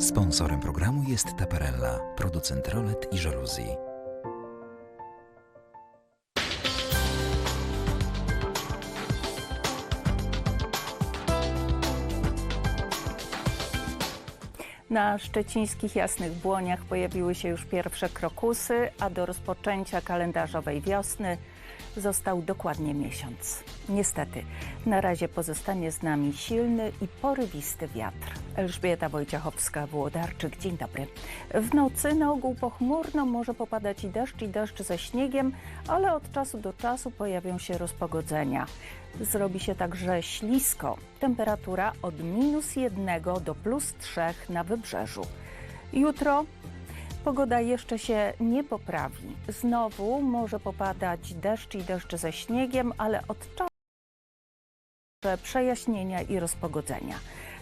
Sponsorem programu jest Taparella, producent rolet i żaluzji. Na szczecińskich Jasnych Błoniach pojawiły się już pierwsze krokusy, a do rozpoczęcia kalendarzowej wiosny został dokładnie miesiąc. Niestety, na razie pozostanie z nami silny i porywisty wiatr. Elżbieta Wojciechowska-Włodarczyk, dzień dobry. W nocy na ogół pochmurno może popadać i deszcz, i deszcz ze śniegiem, ale od czasu do czasu pojawią się rozpogodzenia. Zrobi się także ślisko. Temperatura od minus jednego do plus trzech na wybrzeżu. Jutro Pogoda jeszcze się nie poprawi. Znowu może popadać deszcz i deszcz ze śniegiem, ale od czasu przejaśnienia i rozpogodzenia.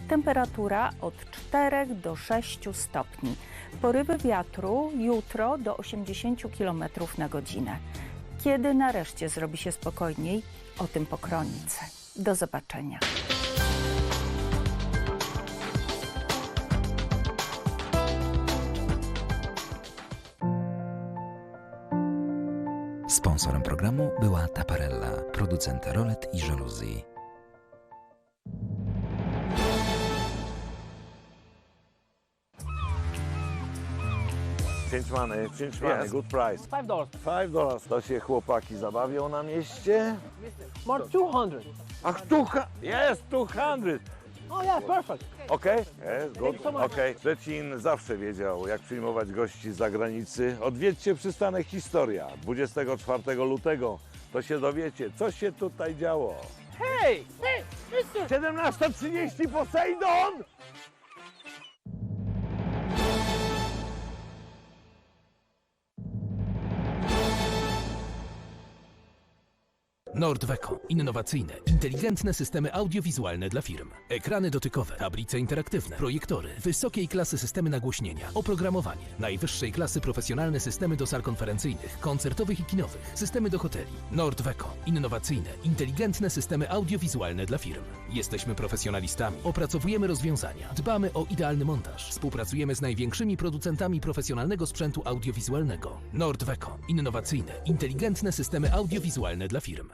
Temperatura od 4 do 6 stopni. Porywy wiatru jutro do 80 km na godzinę. Kiedy nareszcie zrobi się spokojniej, o tym pokronicę. Do zobaczenia. Sponsorem programu była Taparella, producent rolet i żaluzji. Change money, change money, Yes. good price. Five dollars. Five dollars. To się chłopaki zabawią na mieście. More two hundred. Ach, tucha! Jest, 200! Oh yeah, perfect. Okej? Jest, good. Okej. Szczecin zawsze wiedział, jak przyjmować gości z zagranicy. Odwiedźcie przystanek Historia. 24 lutego to się dowiecie, co się tutaj działo. Hey, hey, mister. 17.30 Poseidon! Nordweco. Innowacyjne, inteligentne systemy audiowizualne dla firm. Ekrany dotykowe, tablice interaktywne, projektory, wysokiej klasy systemy nagłośnienia, oprogramowanie, najwyższej klasy profesjonalne systemy do sal konferencyjnych, koncertowych i kinowych, systemy do hoteli. Nordweco. Innowacyjne, inteligentne systemy audiowizualne dla firm. Jesteśmy profesjonalistami, opracowujemy rozwiązania, dbamy o idealny montaż, współpracujemy z największymi producentami profesjonalnego sprzętu audiowizualnego. Nordweco. Innowacyjne, inteligentne systemy audiowizualne dla firm.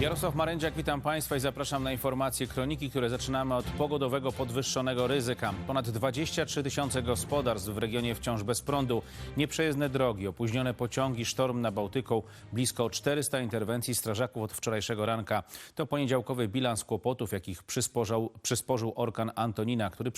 Jarosław Marędziak, witam Państwa i zapraszam na informacje kroniki, które zaczynamy od pogodowego podwyższonego ryzyka. Ponad 23 tysiące gospodarstw w regionie wciąż bez prądu, nieprzejezdne drogi, opóźnione pociągi, sztorm na Bałtyku, blisko 400 interwencji strażaków od wczorajszego ranka. To poniedziałkowy bilans kłopotów, jakich przysporzył, przysporzył orkan Antonina, który przetarł